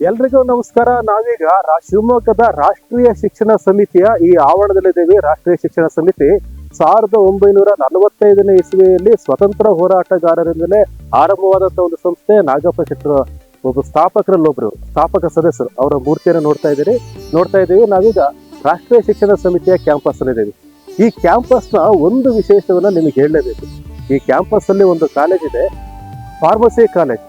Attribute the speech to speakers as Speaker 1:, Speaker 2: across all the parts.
Speaker 1: ಎಲ್ರಿಗೂ ನಮಸ್ಕಾರ. ನಾವೀಗ ಶಿವಮೊಗ್ಗದ ರಾಷ್ಟ್ರೀಯ ಶಿಕ್ಷಣ ಸಮಿತಿಯ ಈ ಆವರಣದಲ್ಲಿದ್ದೇವೆ. ರಾಷ್ಟ್ರೀಯ ಶಿಕ್ಷಣ ಸಮಿತಿ ಸಾವಿರದ ಒಂಬೈನೂರ ನಲವತ್ತೈದನೇ ಇಸ್ವಿಯಲ್ಲಿ ಸ್ವತಂತ್ರ ಹೋರಾಟಗಾರರಿಂದಲೇ ಆರಂಭವಾದಂತಹ ಒಂದು ಸಂಸ್ಥೆ ನಾಗಪ್ಪ ಶೆಟ್ಟರು ಒಬ್ಬ ಸ್ಥಾಪಕರಲ್ಲಿ ಒಬ್ರು ಸ್ಥಾಪಕ ಸದಸ್ಯರು. ಅವರ ಮೂರ್ತಿಯನ್ನು ನೋಡ್ತಾ ಇದ್ದೀರಿ. ನೋಡ್ತಾ ಇದ್ದೀವಿ. ನಾವೀಗ ರಾಷ್ಟ್ರೀಯ ಶಿಕ್ಷಣ ಸಮಿತಿಯ ಕ್ಯಾಂಪಸ್ ಇದ್ದೀವಿ ಈ ಕ್ಯಾಂಪಸ್ನ ಒಂದು ವಿಶೇಷವನ್ನ ನಿಮಗೆ ಹೇಳಲೇಬೇಕು. ಈ ಕ್ಯಾಂಪಸ್ ಅಲ್ಲಿ ಒಂದು ಕಾಲೇಜ್ ಇದೆ. Pharmacy college.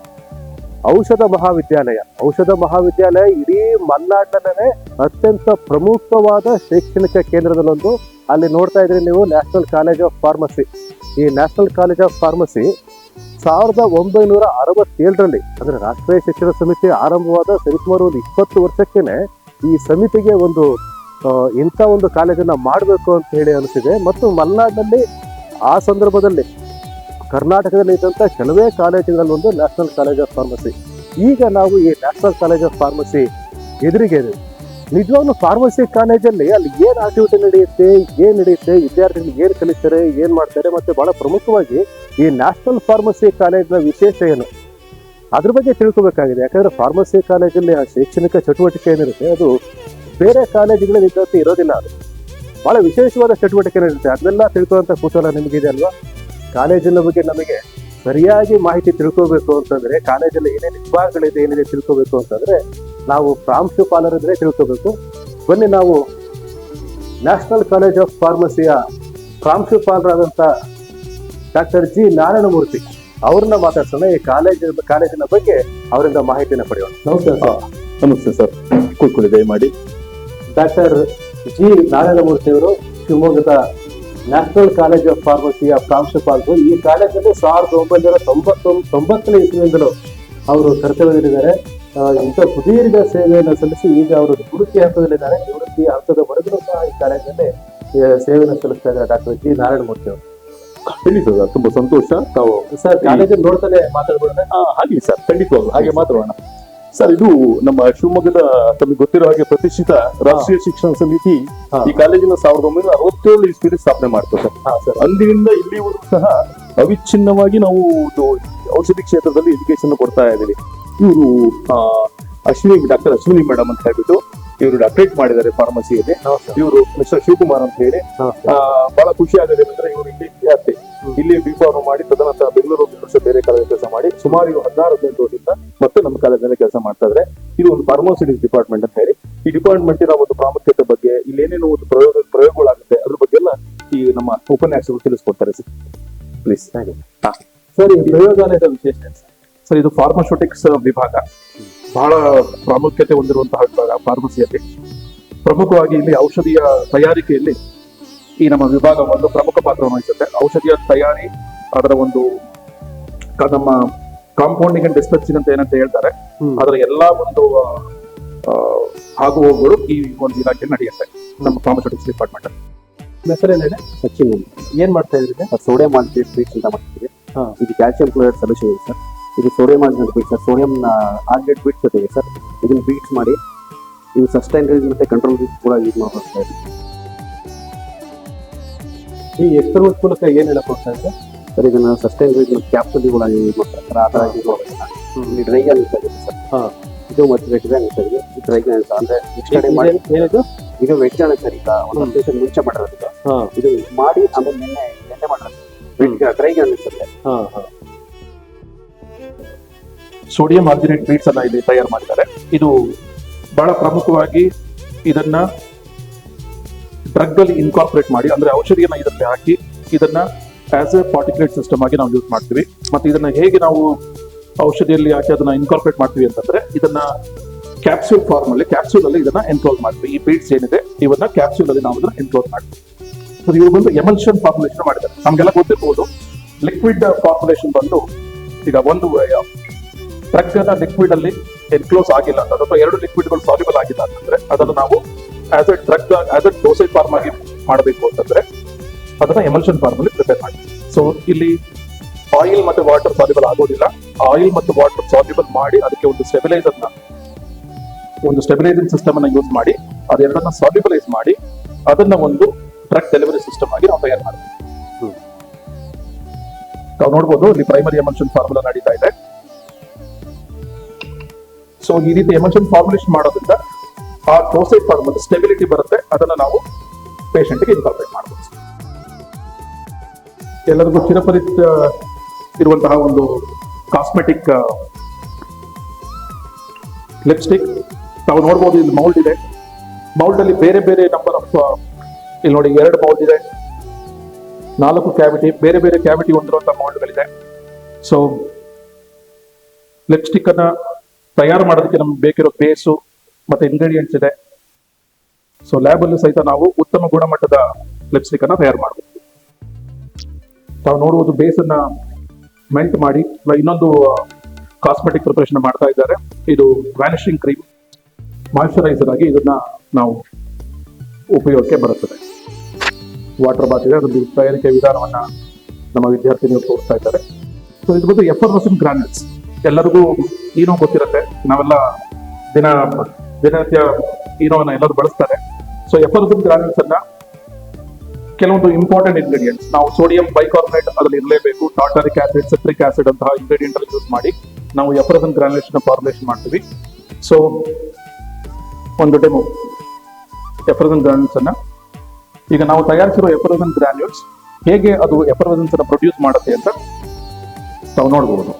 Speaker 1: ಔಷಧ ಮಹಾವಿದ್ಯಾಲಯ. ಔಷಧ ಮಹಾವಿದ್ಯಾಲಯ ಇಡೀ ಮಲೆನಾಡಿನಲ್ಲೇ ಅತ್ಯಂತ ಪ್ರಮುಖವಾದ ಶೈಕ್ಷಣಿಕ ಕೇಂದ್ರದಲ್ಲೊಂದು. ಅಲ್ಲಿ ನೋಡ್ತಾ ಇದ್ರಿ ನೀವು ನ್ಯಾಷನಲ್ ಕಾಲೇಜ್ ಆಫ್ ಫಾರ್ಮಸಿ. ಈ ನ್ಯಾಷನಲ್ ಕಾಲೇಜ್ ಆಫ್ ಫಾರ್ಮಸಿ ಸಾವಿರದ ಒಂಬೈನೂರ ಅರವತ್ತೇಳರಲ್ಲಿ ಅಂದರೆ ರಾಷ್ಟ್ರೀಯ ಶಿಕ್ಷಣ ಸಮಿತಿ ಆರಂಭವಾದ ಸರಿಸುಮಾರು ಒಂದು ಇಪ್ಪತ್ತು ವರ್ಷಕ್ಕೇನೆ ಈ ಸಮಿತಿಗೆ ಒಂದು ಇಂಥ ಒಂದು ಕಾಲೇಜನ್ನು ಮಾಡಬೇಕು ಅಂತ ಹೇಳಿ ಅನಿಸಿದೆ. ಮತ್ತು ಮಲೆನಾಡಿನಲ್ಲಿ ಆ ಸಂದರ್ಭದಲ್ಲಿ ಕರ್ನಾಟಕದಲ್ಲಿ ಇದ್ದಂಥ ಕೆಲವೇ ಕಾಲೇಜುಗಳಲ್ಲಿ ಒಂದು ನ್ಯಾಷನಲ್ ಕಾಲೇಜ್ ಆಫ್ ಫಾರ್ಮಸಿ ಈಗ ನಾವು ಈ ನ್ಯಾಷನಲ್ ಕಾಲೇಜ್ ಆಫ್ ಫಾರ್ಮಸಿ ಎದುರಿಗೆ ನಿಜವಾಗ್ಲು ಫಾರ್ಮಸಿ ಕಾಲೇಜಲ್ಲಿ ಅಲ್ಲಿ ಏನು ಆಕ್ಟಿವಿಟಿ ನಡೆಯುತ್ತೆ, ಏನು ನಡೆಯುತ್ತೆ, ವಿದ್ಯಾರ್ಥಿಗಳು ಏನು ಕಲಿತಾರೆ, ಏನು ಮಾಡ್ತಾರೆ ಮತ್ತು ಭಾಳ ಪ್ರಮುಖವಾಗಿ ಈ ನ್ಯಾಷನಲ್ ಫಾರ್ಮಸಿ ಕಾಲೇಜ್ನ ವಿಶೇಷ ಏನು? ಅದ್ರ ಬಗ್ಗೆ ತಿಳ್ಕೊಬೇಕಾಗಿದೆ. ಯಾಕಂದರೆ ಫಾರ್ಮಸಿ ಕಾಲೇಜಲ್ಲಿ ಆ ಶೈಕ್ಷಣಿಕ ಚಟುವಟಿಕೆ ಏನಿರುತ್ತೆ, ಅದು ಬೇರೆ ಕಾಲೇಜುಗಳಲ್ಲಿ ಇದ್ದಂತೆ ಇರೋದಿಲ್ಲ ಅದು. ಭಾಳ ವಿಶೇಷವಾದ ಚಟುವಟಿಕೆ ಏನಿರುತ್ತೆ ಅದನ್ನೆಲ್ಲ ತಿಳ್ಕೊಳ್ಳೋಂಥ ಕುತೂಹಲ ನಿಮಗಿದೆ ಅಲ್ವಾ? ಕಾಲೇಜಿನ ಬಗ್ಗೆ ನಮಗೆ ಸರಿಯಾಗಿ ಮಾಹಿತಿ ತಿಳ್ಕೋಬೇಕು ಅಂತಂದ್ರೆ ಕಾಲೇಜಲ್ಲಿ ಏನೇನು ವಿಭಾಗಗಳಿದೆ ಏನೇನು ತಿಳ್ಕೋಬೇಕು ಅಂತಂದ್ರೆ ನಾವು ಪ್ರಾಂಶುಪಾಲರಿದ್ರೆ ತಿಳ್ಕೋಬೇಕು. ಬನ್ನಿ ನಾವು ನ್ಯಾಷನಲ್ ಕಾಲೇಜ್ ಆಫ್ ಫಾರ್ಮಸಿಯ ಪ್ರಾಂಶುಪಾಲರಾದಂಥ ಡಾಕ್ಟರ್ ಜಿ. ನಾರಾಯಣಮೂರ್ತಿ ಅವ್ರನ್ನ ಮಾತಾಡ್ಸೋಣ. ಈ ಕಾಲೇಜ್ ಕಾಲೇಜಿನ ಬಗ್ಗೆ ಅವರಿಂದ ಮಾಹಿತಿನ ಪಡೆಯೋಣ. ನಮಸ್ಕಾರ ಸರ್.
Speaker 2: ನಮಸ್ತೆ ಸರ್. ಕೂತ್ಕೊಳ್ಳಿ ದಯಮಾಡಿ.
Speaker 1: Doctor G. ನಾರಾಯಣಮೂರ್ತಿ ಅವರು ಶಿವಮೊಗ್ಗದ ನ್ಯಾಷನಲ್ ಕಾಲೇಜ್ ಆಫ್ ಫಾರ್ಮಸಿಯ ಪ್ರಾಂಶುಪಾಲರು ಈ ಕಾಲೇಜಲ್ಲಿ ಸಾವಿರದ ಒಂಬೈನೂರ ತೊಂಬತ್ತೊಂದು ತೊಂಬತ್ತನೇ ಇಸ್ವಿಯಿಂದಲೂ ಅವರು ಕರ್ತವ್ಯದಲ್ಲಿದ್ದಾರೆ. ಆ, ಇಂಥ ಸುದೀರ್ಘ ಸೇವೆಯನ್ನು ಸಲ್ಲಿಸಿ ಈಗ ಅವರು ನಿವೃತ್ತಿ ಹಂತದಲ್ಲಿದ್ದಾರೆ. ನಿವೃತ್ತಿ ಹಂತದವರೆಗೂ ಸಹ ಈ ಕಾಲೇಜಲ್ಲಿ ಸೇವೆಯನ್ನು ಸಲ್ಲಿಸ್ತಾ ಇದ್ದಾರೆ ಡಾಕ್ಟರ್ ಜಿ. ನಾರಾಯಣಮೂರ್ತಿ ಅವರು.
Speaker 2: ಹೇಳಿ ಸರ್ ತುಂಬಾ ಸಂತೋಷ. ತಾವು
Speaker 1: ಸರ್ ಕಾಲೇಜಲ್ಲಿ ನೋಡ್ತಾನೆ
Speaker 2: ಮಾತಾಡ್ಬೋದ ಹಾಗೆ ಸರ್ ಖಂಡಿತವಾಗ್ಲು ಹಾಗೆ ಮಾತಾಡೋಣ. ಸರ್ ಇದು ನಮ್ಮ ಶಿವಮೊಗ್ಗದ ತಮಗೆ ಗೊತ್ತಿರೋ ಹಾಗೆ ಪ್ರತಿಷ್ಠಿತ ರಾಷ್ಟ್ರೀಯ ಶಿಕ್ಷಣ ಸಮಿತಿ ಈ ಕಾಲೇಜಿನ ಸಾವಿರದ ಒಂಬೈನೂರ ಅರವತ್ತೇಳು ಇಸ್ವಿಯಲ್ಲಿ ಸ್ಥಾಪನೆ ಮಾಡ್ತಾರೆ ಸರ್
Speaker 1: ಹಾ ಸರ್.
Speaker 2: ಅಂದಿನಿಂದ ಇಲ್ಲಿವರೆಗೂ ಸಹ ಅವಿಚ್ಛಿನ್ನವಾಗಿ ನಾವು ಔಷಧಿ ಕ್ಷೇತ್ರದಲ್ಲಿ ಎಜುಕೇಶನ್ ಕೊಡ್ತಾ ಇದ್ದೀವಿ. ಇವರು ಅಶ್ವಿನಿ ಡಾಕ್ಟರ್ ಅಶ್ವಿನಿ ಮೇಡಮ್ ಅಂತ ಹೇಳ್ಬಿಟ್ಟು ಇವರು ಅಪ್ಡೇಟ್ ಮಾಡಿದ್ದಾರೆ ಫಾರ್ಮಸಿಯಲ್ಲಿ ಇವರು ಮಿಸ್ಟರ್ ಶಿವಕುಮಾರ್ ಅಂತ ಹೇಳಿ. ಬಹಳ ಖುಷಿ ಆಗೋದೇನೆಂದ್ರೆ ಇವರು ಇಲ್ಲಿ ವಿದ್ಯಾರ್ಥಿ ಇಲ್ಲಿ ಬಿ ಫಾರ್ಮ್ ಮಾಡಿ ತದನಂತರ ಬೆಂಗಳೂರು ಒಂದು ವರ್ಷ ಬೇರೆ ಕಾಲೇಜ್ ಕೆಲಸ ಮಾಡಿ ಸುಮಾರು ಇವರು ಹದಿನಾರು ಹದಿನೆಂಟು ವರ್ಷದಿಂದ ಮತ್ತೆ ನಮ್ಮ ಕಾಲೇಜಿನಲ್ಲಿ ಕೆಲಸ ಮಾಡ್ತಾ ಇದ್ರೆ. ಇದು ಒಂದು ಫಾರ್ಮಾಸಿಟಿಸ್ ಡಿಪಾರ್ಟ್ಮೆಂಟ್ ಅಂತ ಹೇಳಿ. ಈ ಡಿಪಾರ್ಟ್ಮೆಂಟ್ ಡಿಪಾರ್ಟ್ಮೆಂಟಿನ ಒಂದು ಪ್ರಾಮುಖ್ಯತೆ ಬಗ್ಗೆ ಇಲ್ಲಿ ಏನೇನು ಒಂದು ಪ್ರಯೋಗ ಪ್ರಯೋಗಗಳಾಗುತ್ತೆ ಅದ್ರ ಬಗ್ಗೆ ಎಲ್ಲ ಈ ನಮ್ಮ ಉಪನ್ಯಾಸಗಳು ತಿಳಿಸ್ಕೊಡ್ತಾರೆ ಸರ್. ಪ್ಲೀಸ್
Speaker 1: ಸರ್ ಈ ಪ್ರಯೋಗಾಲಯದ ವಿಶೇಷ ಸರ್?
Speaker 2: ಇದು ಫಾರ್ಮಾಸ್ಯೂಟಿಕ್ಸ್ ವಿಭಾಗ. ಬಹಳ ಪ್ರಾಮುಖ್ಯತೆ ಹೊಂದಿರುವಂತಹ ವಿಭಾಗ ಫಾರ್ಮಸಿಯಲ್ಲಿ ಪ್ರಮುಖವಾಗಿ ಇಲ್ಲಿ ಔಷಧಿಯ ತಯಾರಿಕೆಯಲ್ಲಿ ಈ ನಮ್ಮ ವಿಭಾಗ ಒಂದು ಪ್ರಮುಖ ಪಾತ್ರವನ್ನು ವಹಿಸುತ್ತೆ. ಔಷಧಿಯ ತಯಾರಿ ಅದರ ಒಂದು ನಮ್ಮ ಕಾಂಪೌಂಡಿಂಗ್ ಅಂಡ್ ಡಿಸ್ಪೆನ್ಸಿಂಗ್ ಅಂತ ಏನಂತ ಹೇಳ್ತಾರೆ. ಅದರ ಎಲ್ಲಾ ಒಂದು ಆಗು ಹೋಗುಗಳು ಈ ಒಂದು ಇಲಾಖೆ ನಡೆಯುತ್ತೆ. ನಮ್ಮ ಫಾರ್ಮಸ್ಯೂಟಿಕ್ಸ್ ಡಿಪಾರ್ಟ್ಮೆಂಟ್
Speaker 1: ನಿಮ್ಮ ಹೆಸರೇನೇನೆ
Speaker 3: ಸಚಿನ್
Speaker 1: ಏನ್ ಮಾಡ್ತಾ ಇದ್ರಿ
Speaker 3: ಸೋಡಿಯಂ ಆಲ್ಟೇಟ್ ಟ್ರೀಟ್ಮೆಂಟ್
Speaker 1: ಹಾ.
Speaker 3: ಇದು ಕ್ಯಾಲ್ಸಿಯಂ ಕ್ಲೋರೈಡ್ ಸೊಲ್ಯೂಷನ್ ಇದೆ ಸರ್. ಇದು sodium alginate bead sir sodium alginate beads ಜೊತೆಗೆ ಸರ್. ಇದನ್ನು ಬೀಟ್ಸ್ ಮಾಡಿ ಇದು ಸಸ್ಟೈನ್ ರೇಂಜ್ ಮತ್ತು ಕಂಟ್ರೋಲ್ ರೇಂಜ್ ಕೂಡ ಯೂಸ್ ಮಾಡ್ಬೋದು ಸರ್
Speaker 1: ಈ ಎಕ್ಸ್ಪೆರಿಮೆಂಟ್ ಮೂಲಕ ಏನು ಹೇಳಕ್ಕೆ ಹೋಗ್ತಾ ಇದ್ರೆ
Speaker 3: ಸರ್ ಇದನ್ನು ಸಸ್ಟೈನ್ ರೇಂಜ್ ಮತ್ತು ಕ್ಯಾಪ್ಸೂಲ್ ಕೂಡ ಯೂಸ್ ಮಾಡ್ತಾರೆ ಸರ್ ಆ ಥರ ಯೂಸ್ ಮಾಡೋದಿಲ್ಲ ಡ್ರೈ ಇದೆ ಸರ್.
Speaker 1: ಹಾಂ.
Speaker 3: ಇದು ಮತ್ತೆ ವೆಟ್ ಅನಿಸ್ತಾ ಇದೆ. ಡ್ರೈ ಅನಿಸ್ತಾ ಅಂದರೆ ನೆಕ್ಸ್ಟ್ ಡೇ ಮಾಡಿ
Speaker 1: ಏನಿದು?
Speaker 3: ಇದು ವೆಜ್ ಅನ್ನ ಸರ್ ಈಗ ಒಂದು ಹತ್ತು ಮುಂಚೆ ಮಾಡಿರೋದು. ಇದು.
Speaker 1: ಹಾ.
Speaker 3: ಇದು ಮಾಡಿ ಆಮೇಲೆ ನಿನ್ನೆ ನಿನ್ನೆ ಮಾಡಿರೋದು. ಡ್ರೈ ಅನಿಸುತ್ತೆ
Speaker 1: ಹಾಂ ಹಾ.
Speaker 2: ಸೋಡಿಯಂ ಆರ್ಜಿನೇಟ್ ಬೀಟ್ಸ್ ಅನ್ನ ಇಲ್ಲಿ ತಯಾರು ಮಾಡಿದ್ದಾರೆ. ಇದು ಬಹಳ ಪ್ರಮುಖವಾಗಿ ಇದನ್ನ ಡ್ರಗ್ ಅಲ್ಲಿ ಇನ್ಕಾರ್ಪೊರೇಟ್ ಮಾಡಿ, ಅಂದ್ರೆ ಔಷಧಿಯನ್ನ ಇದರಲ್ಲಿ ಹಾಕಿ ಇದನ್ನ ಆಸ್ ಎ ಪಾರ್ಟಿಕ್ಯುಲೇಟ್ ಸಿಸ್ಟಮ್ ಆಗಿ ನಾವು ಯೂಸ್ ಮಾಡ್ತೀವಿ. ಮತ್ತೆ ಇದನ್ನ ಹೇಗೆ ನಾವು ಔಷಧಿಯಲ್ಲಿ ಹಾಕಿ ಅದನ್ನ ಇನ್ಕಾರ್ಪೊರೇಟ್ ಮಾಡ್ತೀವಿ ಅಂತಂದ್ರೆ ಇದನ್ನ ಕ್ಯಾಪ್ಸೂಲ್ ಫಾರ್ಮ್ ಅಲ್ಲಿ ಕ್ಯಾಪ್ಸೂಲ್ ಅಲ್ಲಿ ಇದನ್ನ ಎನ್ಕ್ಲೋಸ್ ಮಾಡ್ತೀವಿ. ಈ ಬೀಟ್ಸ್ ಏನಿದೆ, ಇವನ್ನ ಕ್ಯಾಪ್ಸೂಲ್ ಅಲ್ಲಿ ನಾವು ಇದನ್ನ ಎನ್ಕ್ಲೋಸ್ ಮಾಡ್ತೀವಿ. ಇವರು ಬಂದು ಎಮಲ್ಷನ್ ಫಾರ್ಮುಲೇಷನ್ ಮಾಡಿದ್ದಾರೆ. ನಮ್ಗೆಲ್ಲ ಗೊತ್ತಿರ್ಬೋದು ಲಿಕ್ವಿಡ್ ಫಾರ್ಮುಲೇಷನ್ ಬಂದು ಈಗ ಒಂದು ಡ್ರಗ್ ಲಿಕ್ವಿಡ್ ಅಲ್ಲಿ ಎನ್ಕ್ಲೋಸ್ ಆಗಿಲ್ಲ. ಅಂತ ಅಥವಾ ಎರಡು ಲಿಕ್ವಿಡ್ಗಳು ಸಾಲ್ಯುಬಲ್ ಆಗಿಲ್ಲ ಅಂತಂದ್ರೆ ಅದನ್ನು ನಾವು as a drug as a dosage form ಆಗಿ ಮಾಡಬೇಕು ಅಂತಂದ್ರೆ ಅದನ್ನ ಎಮಲ್ಷನ್ ಫಾರ್ಮ್ ಅಲ್ಲಿ ಪ್ರಿಪೇರ್ ಮಾಡಿ. ಸೊ ಇಲ್ಲಿ ಆಯಿಲ್ ಮತ್ತೆ ವಾಟರ್ ಸಾಲ್ಯುಬಲ್ ಆಗೋದಿಲ್ಲ. ಆಯಿಲ್ ಮತ್ತು ವಾಟರ್ ಸಾಲ್ಯುಬಲ್ ಮಾಡಿ ಅದಕ್ಕೆ ಒಂದು ಸ್ಟೆಬಿಲೈಸರ್ನ ಒಂದು ಸ್ಟೆಬಿಲೈಸಿಂಗ್ ಸಿಸ್ಟಮ್ ಅನ್ನ ಯೂಸ್ ಮಾಡಿ ಅದೆರಡನ್ನ ಸಾಲ್ಯುಬಲೈಸ್ ಮಾಡಿ ಅದನ್ನ ಒಂದು ಡ್ರಗ್ ಡೆಲಿವರಿ ಸಿಸ್ಟಮ್ ಆಗಿ ನಾವು ತಯಾರು ಮಾಡ್ತೀವಿ. ನಾವು ನೋಡ್ಬೋದು ಇಲ್ಲಿ ಪ್ರೈಮರಿ ಎಮಲ್ಷನ್ ಫಾರ್ಮುಲಾ ನಡೀತಾ ಇದೆ. ಸೊ ಈ ರೀತಿ ಎಮೋಷನ್ ಫಾರ್ಮುಲೇಷನ್ ಮಾಡೋದ್ರಿಂದ ಆ ಡೋಸೇಜ್ ಫಾರ್ಮ್ ಸ್ಟೆಬಿಲಿಟಿ ಬರುತ್ತೆ. ಅದನ್ನ ನಾವು ಪೇಷಂಟ್ಗೆ ಇನ್ಕಾರ್ಪೇಟ್ ಮಾಡಬಹುದು ಎಲ್ಲರಿಗೂ ಚಿರಪರಿಚಿತ ಇರುವಂತಹ ಒಂದು ಕಾಸ್ಮೆಟಿಕ್ ಲಿಪ್ಸ್ಟಿಕ್ ನಾವು ನೋಡ್ಬೋದು ಇಲ್ಲಿ ಮೌಲ್ಡ್ ಇದೆ. ಮೌಲ್ಡ್ ಅಲ್ಲಿ ಬೇರೆ ಬೇರೆ ನಂಬರ್ ಆಫ್ ಇಲ್ಲಿ ನೋಡಿ ಎರಡು ಮೌಲ್ಡ್ ಇದೆ. ನಾಲ್ಕು ಕ್ಯಾವಿಟಿ ಬೇರೆ ಬೇರೆ ಕ್ಯಾವಿಟಿ ಹೊಂದಿರುವಂತಹ ಮೌಲ್ಡ್ಗಳಿದೆ ಸೊ ಲಿಪ್ಸ್ಟಿಕ್ ಅನ್ನ ತಯಾರು ಮಾಡೋದಕ್ಕೆ ನಮ್ಗೆ ಬೇಕಿರೋ ಬೇಸು ಮತ್ತೆ ಇಂಗ್ರೀಡಿಯೆಂಟ್ಸ್ ಇದೆ. ಸೊ ಲ್ಯಾಬ್ ಸಹಿತ ನಾವು ಉತ್ತಮ ಗುಣಮಟ್ಟದ ಲಿಪ್ಸ್ಟಿಕ್ ಅನ್ನ ತಯಾರು ಮಾಡಬಹುದು ತಾವು ನೋಡುವುದು ಬೇಸ್ ಅನ್ನ ಮೆಲ್ಟ್ ಮಾಡಿ ಇನ್ನೊಂದು ಕಾಸ್ಮೆಟಿಕ್ ಪ್ರಿಪರೇಷನ್ ಮಾಡ್ತಾ ಇದ್ದಾರೆ. ಇದು ವ್ಯಾನಿಷಿಂಗ್ ಕ್ರೀಮ್ ಮಾಯಿಶ್ಚರೈಸರ್ ಆಗಿ ಇದನ್ನ ನಾವು ಉಪಯೋಗಕ್ಕೆ ಬರುತ್ತದೆ. ವಾಟರ್ ಬಾತ್ ಇದೆ, ಅದೊಂದು ತಯಾರಿಕೆ ವಿಧಾನವನ್ನ ನಮ್ಮ ವಿದ್ಯಾರ್ಥಿನಿಯರು ತೋರಿಸ್ತಾ ಇದ್ದಾರೆ. ಸೊ ಇದು ಬಂದು ಎಫರ್ಮಸಿನ್ ಗ್ರಾನ್ಯೂಲ್ಸ್ ಎಲ್ಲರಿಗೂ ಏನೋ ಗೊತ್ತಿರುತ್ತೆ. ನಾವೆಲ್ಲ ದಿನ ದಿನನಿತ್ಯ ಈನೋವನ್ನ ಎಲ್ಲರೂ ಬಳಸ್ತಾರೆ. ಸೊ ಎಫರ್ಸಿನ್ ಗ್ರಾನ್ಯೂಲ್ಸ್ ಅನ್ನ ಕೆಲವೊಂದು ಇಂಪಾರ್ಟೆಂಟ್ ಇಂಗ್ರೀಡಿಯೆಂಟ್ಸ್ ನಾವು ಸೋಡಿಯಂ ಬೈಕಾರ್ಬನೇಟ್ ಅದರಲ್ಲಿ ಇರಲೇಬೇಕು. ಟಾಟಾರಿಕ್ ಆಸಿಡ್ ಸಿಟ್ರಿಕ್ ಆಸಿಡ್ ಅಂತಹ ಇಂಗ್ರೀಡಿಯೆಂಟ್ ಅಲ್ಲಿ ಯೂಸ್ ಮಾಡಿ ನಾವು ಎಫರ್ಸಿನ್ ಗ್ರಾನ್ಯುಲೇಷನ್ ಫಾರ್ಮುಲೇಷನ್ ಮಾಡ್ತೀವಿ. ಸೊ ಒಂದು ಡೆಮೋ ಎಫರ್ಸನ್ ಗ್ರಾನ್ಯೂಲ್ಸ್ ಅನ್ನ ಈಗ ನಾವು ತಯಾರಿಸಿರೋ ಎಫರ್ಸನ್ ಗ್ರಾನ್ಯೂಲ್ಸ್ ಹೇಗೆ ಅದು ಎಫರ್ಸನ್ಸ್ ಅನ್ನ ಪ್ರೊಡ್ಯೂಸ್ ಮಾಡುತ್ತೆ ಅಂತ ನಾವು ನೋಡಬಹುದು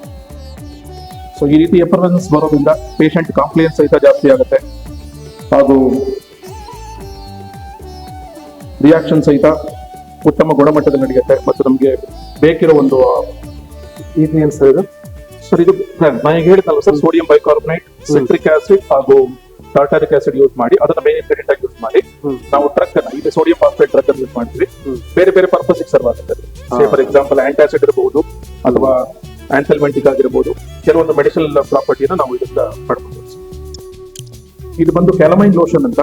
Speaker 2: ಸೊ ಈ ರೀತಿ ಎಫರ್ಮೆನ್ಸ್ ಬರೋದ್ರಿಂದ ಪೇಷಂಟ್ ಕಾಂಪ್ಲಿಯನ್ಸ್ ಸಹಿತ ಜಾಸ್ತಿ ಆಗುತ್ತೆ. ಹಾಗೂ ರಿಯಾಕ್ಷನ್ ಸಹಿತ ಉತ್ತಮ ಗುಣಮಟ್ಟದಲ್ಲಿ ನಡೆಯುತ್ತೆ. ಮತ್ತು ನಮಗೆ ಬೇಕಿರೋ ಒಂದು
Speaker 1: ಇದು ಏನ್ ಸರ್ ಇದು.
Speaker 2: ಸರ್ ಇದು ನಾನು ಹೇಳಿದ್ನಲ್ಲ sir sodium bicarbonate citric acid ಹಾಗೂ ಟಾಟಾರಿಕ್ ಆಸಿಡ್ ಯೂಸ್ ಮಾಡಿ ಅದನ್ನ ಮೇನ್ ಇಂಗ್ರೀಡಿಯಂಟ್ ಆಗಿ ಯೂಸ್ ಮಾಡಿ. ನಾವು ಟ್ರಕ್ ಅನ್ನ ಇದು ಸೋಡಿಯಂ ಫಾಸ್ಫೇಟ್ ಟ್ರಕ್ ಅನ್ನು ಯೂಸ್ ಮಾಡ್ತೀವಿ. ಬೇರೆ ಬೇರೆ ಪರ್ಪಸ್ ಸರ್ವ್ ಆಗುತ್ತೆ. ಫಾರ್ ಎಕ್ಸಾಂಪಲ್ ಆಂಟಾಸಿಡ್ ಇರಬಹುದು ಅಥವಾ ಆಂಟಲ್ಮೆಂಟಿಕ್ ಆಗಿರ್ಬೋದು, ಕೆಲವೊಂದು ಮೆಡಿಸಿನಲ್ ಪ್ರಾಪರ್ಟಿನ ನಾವು ಇದರಿಂದ ಪಡ್ಕೋಬಹುದು ಇದು ಬಂದು ಕ್ಯಾಲಮೈನ್ ಲೋಷನ್ ಅಂತ.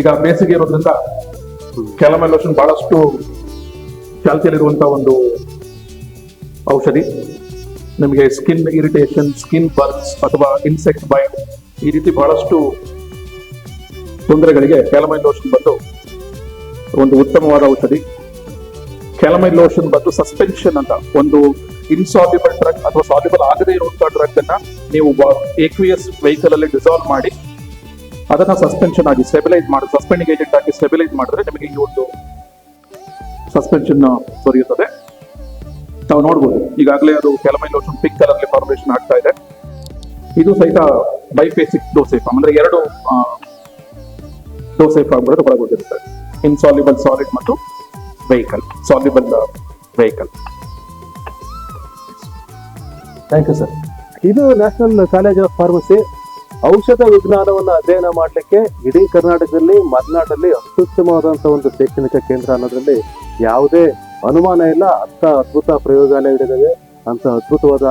Speaker 2: ಈಗ ಬೇಸಿಗೆ ಇರೋದ್ರಿಂದ ಕ್ಯಾಲಮೈನ್ ಲೋಷನ್ ಬಹಳಷ್ಟು ಚಾಲ್ತಿಯಲ್ಲಿರುವಂತಹ ಒಂದು ಔಷಧಿ. ನಿಮಗೆ ಸ್ಕಿನ್ ಇರಿಟೇಷನ್ ಸ್ಕಿನ್ ಬರ್ನ್ಸ್ ಅಥವಾ ಇನ್ಸೆಕ್ಟ್ ಬೈಟ್ ಈ ರೀತಿ ಬಹಳಷ್ಟು ತೊಂದರೆಗಳಿಗೆ ಕ್ಯಾಲಮೈನ್ ಲೋಷನ್ ಬಂದು ಒಂದು ಉತ್ತಮವಾದ ಔಷಧಿ. ಕ್ಯಾಲಮೈನ್ ಲೋಷನ್ ಬಂದು ಸಸ್ಪೆನ್ಷನ್ ಅಂತ ಒಂದು ಇನ್ಸಾಲ್ಯುಬಲ್ ಡ್ರಗ್ ಅಥವಾ ಸಾಲ್ಯುಬಲ್ ಆಗದೇ ಇರುವಂತಹ ಡ್ರಗ್ ಅನ್ನ ನೀವು ಏಕ್ವಿಯಸ್ ವೆಹಿಕಲ್ ಅಲ್ಲಿ ಡಿಸಾಲ್ವ್ ಮಾಡಿ ಅದನ್ನ ಸಸ್ಪೆನ್ಷನ್ ಆಗಿ ಸ್ಟೆಬಿಲೈಸ್ ಮಾಡಿ ಸಸ್ಪೆಂಡಿಂಗ್ ಏಜೆಂಟ್ ಆಗಿ ಸ್ಟೆಬಿಲೈಸ್ ಮಾಡಿದ್ರೆ ನಿಮಗೆ ಈ ಒಂದು ಸಸ್ಪೆನ್ಷನ್ ದೊರೆಯುತ್ತದೆ. ನಾವು ನೋಡ್ಬೋದು, ಈಗಾಗಲೇ ಅದು calamine lotion pink colour formation ಆಗ್ತಾ ಇದೆ. ಇದು ಸಹಿತ ಬೈಫೇಸಿಕ್ ಡೋಸೇಫ್ ಅಂದ್ರೆ ಎರಡು ಡೋಸೇಫ್ ಆಗ್ಬಿಡೋದು ಒಳಗೊಂಡಿರುತ್ತೆ. ಇನ್ಸಾಲ್ಯುಬಲ್ ಸಾಲಿಡ್ ಮತ್ತು vehicle soluble vehicle
Speaker 1: thank you sir ಇದು ನ್ಯಾಷನಲ್ ಕಾಲೇಜ್ ಆಫ್ ಫಾರ್ಮಸಿ ಔಷಧ ವಿಜ್ಞಾನವನ್ನು ಅಧ್ಯಯನ ಮಾಡಲಿಕ್ಕೆ ಇಡೀ ಕರ್ನಾಟಕದಲ್ಲಿ ಮಲೆನಾಡಲ್ಲಿ ಅತ್ಯುತ್ತಮವಾದಂತಹ ಒಂದು ಶೈಕ್ಷಣಿಕ ಕೇಂದ್ರ ಅನ್ನೋದರಲ್ಲಿ ಯಾವುದೇ ಅನುಮಾನ ಇಲ್ಲ. ಅಂತ ಅದ್ಭುತ ಪ್ರಯೋಗಾಲಯಗಳಿದ್ದಾವೆ ಅಂತ ಅದ್ಭುತವಾದ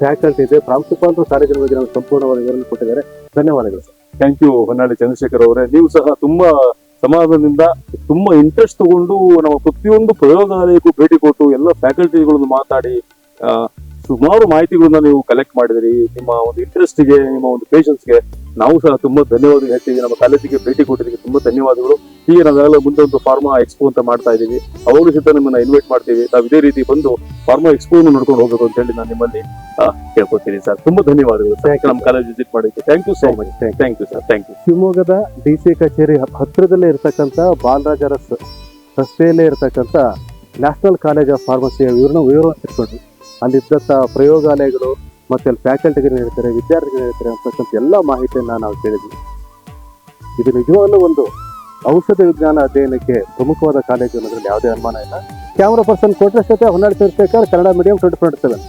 Speaker 1: ಫ್ಯಾಕಲ್ಟಿ ಇದೆ. ಪ್ರಾಂಶುಪಾಲರು ಕಾಲೇಜಿನ ಬಗ್ಗೆ ಸಂಪೂರ್ಣವಾದ ವಿವರಣೆ ಕೊಟ್ಟಿದ್ದಾರೆ. ಧನ್ಯವಾದಗಳು sir
Speaker 4: thank you Honnali Chandrashekhar ಅವರೇ. ನೀವು ಸಹ ತುಂಬಾ ಸಮಾಜದಿಂದ ತುಂಬಾ ಇಂಟ್ರೆಸ್ಟ್ ತಗೊಂಡು ನಮ್ಮ ಪ್ರತಿಯೊಂದು ಪ್ರಯೋಗಾಲಯಕ್ಕೂ ಭೇಟಿ ಕೊಟ್ಟು ಎಲ್ಲ ಫ್ಯಾಕಲ್ಟಿಗಳನ್ನು ಮಾತಾಡಿ ಸುಮಾರು ಮಾಹಿತಿಗಳನ್ನ ನೀವು ಕಲೆಕ್ಟ್ ಮಾಡಿದಿರಿ. ನಿಮ್ಮ ಒಂದು ಇಂಟ್ರೆಸ್ಟ್ಗೆ ನಿಮ್ಮ ಒಂದು ಪೇಷನ್ಸ್ಗೆ ನಾವು ಸಹ ತುಂಬಾ ಧನ್ಯವಾದ ಹೇಳ್ತೀವಿ. ನಮ್ಮ ಕಾಲೇಜಿಗೆ ಭೇಟಿ ಕೊಟ್ಟಿದ್ದಕ್ಕೆ ತುಂಬಾ ಧನ್ಯವಾದಗಳು. ಹೀಗೆ ನಾವೆಲ್ಲ ಮುಂದೆ ಒಂದು ಫಾರ್ಮಾ ಎಕ್ಸ್ಪೋ ಅಂತ ಮಾಡ್ತಾ ಇದ್ದೀವಿ. ಅವಾಗಲೂ ಸಹಿತ ನಿಮ್ಮನ್ನ ಇನ್ವೈಟ್ ಮಾಡ್ತೀವಿ. ನಾವು ಇದೇ ರೀತಿ ಬಂದು ಫಾರ್ಮಾ ಎಕ್ಸ್ಪೋನು ನೋಡ್ಕೊಂಡು ಹೋಗಬೇಕು ಅಂತ ಹೇಳಿ ನಾನು ನಿಮ್ಮಲ್ಲಿ ಕೇಳ್ಕೊತೀನಿ ಸರ್. ತುಂಬಾ ಧನ್ಯವಾದಗಳು ನಮ್ಮ ಕಾಲೇಜ್ ವಿಸಿಟ್ ಮಾಡಿದ್ದಕ್ಕೆ? Thank you so much thank you sir thank you
Speaker 1: ಶಿವಮೊಗ್ಗದ ಡಿ ಸಿ ಕಚೇರಿ ಹತ್ರದಲ್ಲೇ ಹತ್ತಿರದಲ್ಲೇ ಇರತಕ್ಕಂಥ ಬಾಲರಾಜ ರಸ್ ರಸ್ತೆಯಲ್ಲೇ ಇರತಕ್ಕಂಥ ನ್ಯಾಷನಲ್ ಕಾಲೇಜ್ ಆಫ್ ಫಾರ್ಮಸಿಯ ವಿವರಣ ವಿವರ ತಿಳ್ಕೊಂಡ್ವಿ. ಅಲ್ಲಿದ್ದಂಥ ಪ್ರಯೋಗಾಲಯಗಳು ಮತ್ತೆ ಅಲ್ಲಿ ಫ್ಯಾಕಲ್ಟಿಗಳು ಹೇಳ್ತಾರೆ ವಿದ್ಯಾರ್ಥಿಗಳು ಹೇಳ್ತಾರೆ ಅಂತಕ್ಕಂಥ ಎಲ್ಲ ಮಾಹಿತಿಯನ್ನು ನಾವು ಕೇಳಿದ್ವಿ. ಇದು ನಿಜವಾಗಲೂ ಒಂದು ಔಷಧ ವಿಜ್ಞಾನ ಅಧ್ಯಯನಕ್ಕೆ ಪ್ರಮುಖವಾದ ಕಾಲೇಜು ಅನ್ನೋದ್ರಲ್ಲಿ ಯಾವುದೇ ಅನುಮಾನ ಇಲ್ಲ. ಕ್ಯಾಮ್ರಾ ಪರ್ಸನ್ ಕೊಟ್ಟರೆ ಜೊತೆ Honnali Chandrashekhar Kannada medium twenty four seven